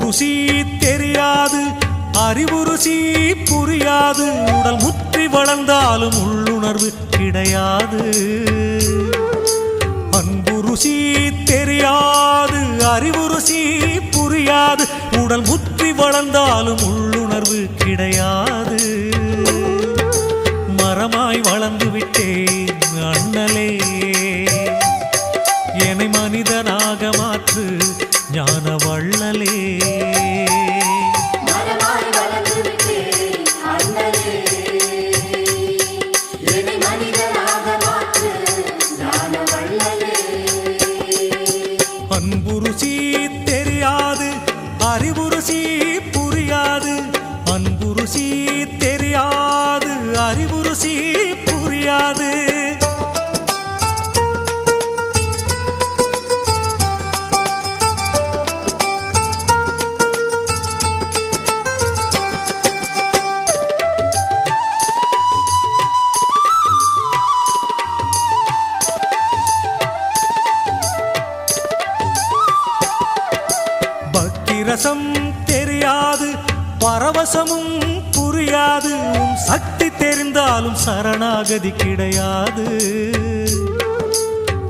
ருசி தெரியாது அறிவு ருசி புரியாது. உடல் முற்றி வளர்ந்தாலும் உள்ளுணர்வு கிடையாது. அன்பு ருசி தெரியாது அறிவு ருசி புரியாது. உடல் முற்றி வளர்ந்தாலும் உள்ளுணர்வு கிடையாது. மரமாய் வளர்ந்து விட்டேன் அண்ணலே. என்னை மனிதனாக மாற்று ஞான வள்ளலே பாசமும் புரியாது சக்தி தெரிந்தாலும் சரணாகதி கிடையாது.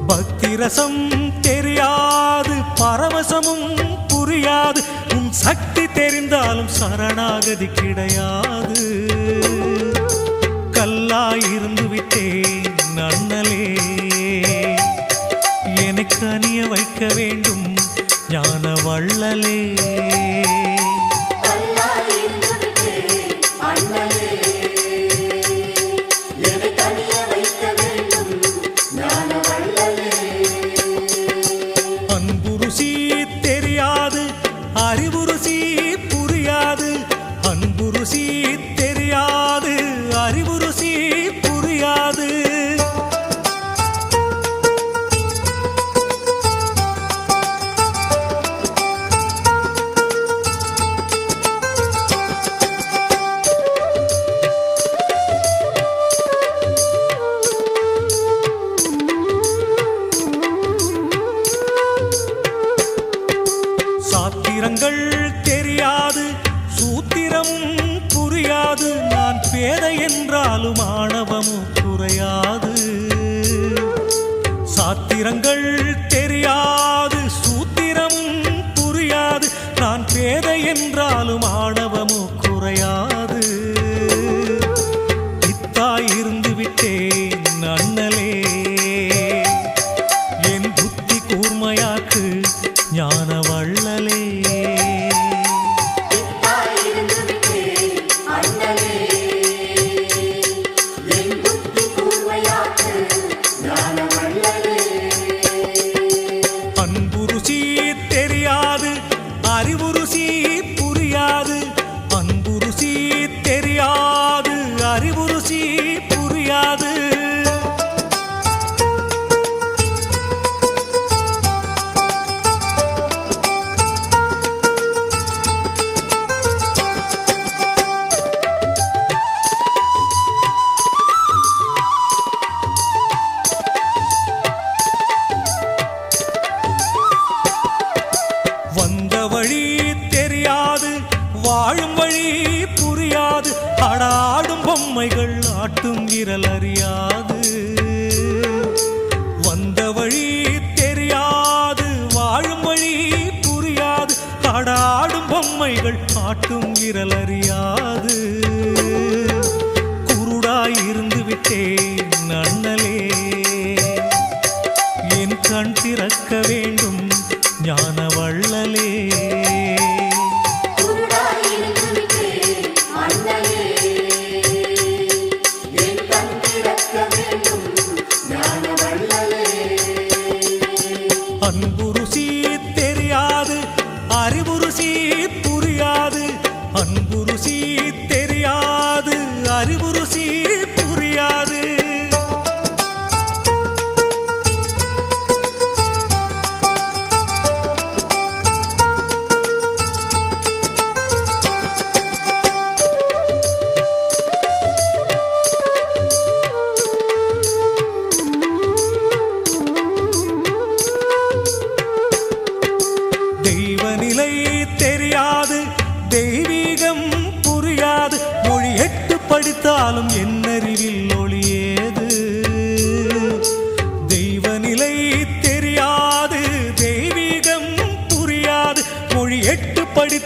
பக்தி ரசம் தெரியாது பரவசமும் புரியாது உன் சக்தி தெரிந்தாலும் சரணாகதி கிடையாது. கல்லாயிருந்து விட்டேன் அண்ணலே எனக்கு அணிய வைக்க வேண்டும் ஞான வள்ளலே. சாத்திரங்கள் தெரியாது சூத்திரம் புரியாது. நான் பேதை என்றாலும் ஆன புரியாது அவைகள் பாட்டும் ஆட்டும் விரல் அறியாது விட்டேன்.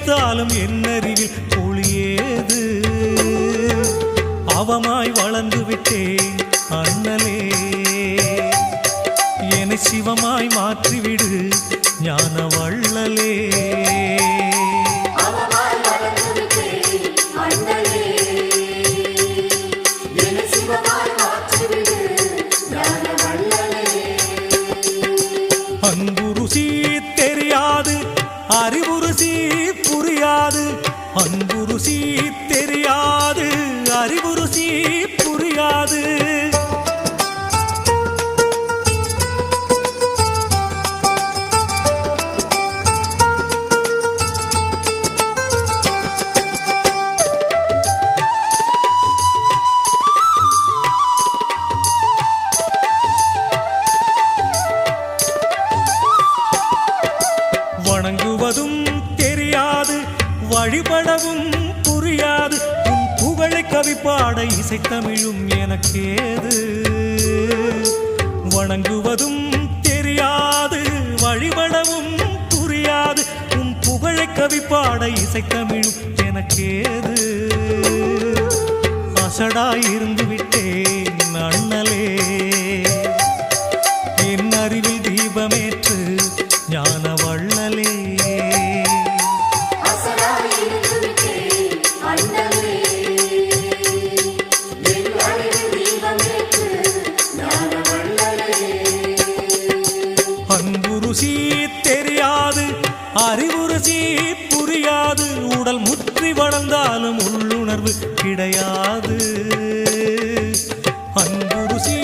வைத்தாலும் என்னறிவில் புளியேது. அவமாய் வளர்ந்து விட்டேன். இசைத்தமிழும் எனக்கேது? வணங்குவதும் தெரியாது வழிபடவும் புரியாது. உன் புகழை கவிப்பாட இசைத்தமிழும் எனக்கேது? அசடாயிருந்து விட்டேன் அன்புருசே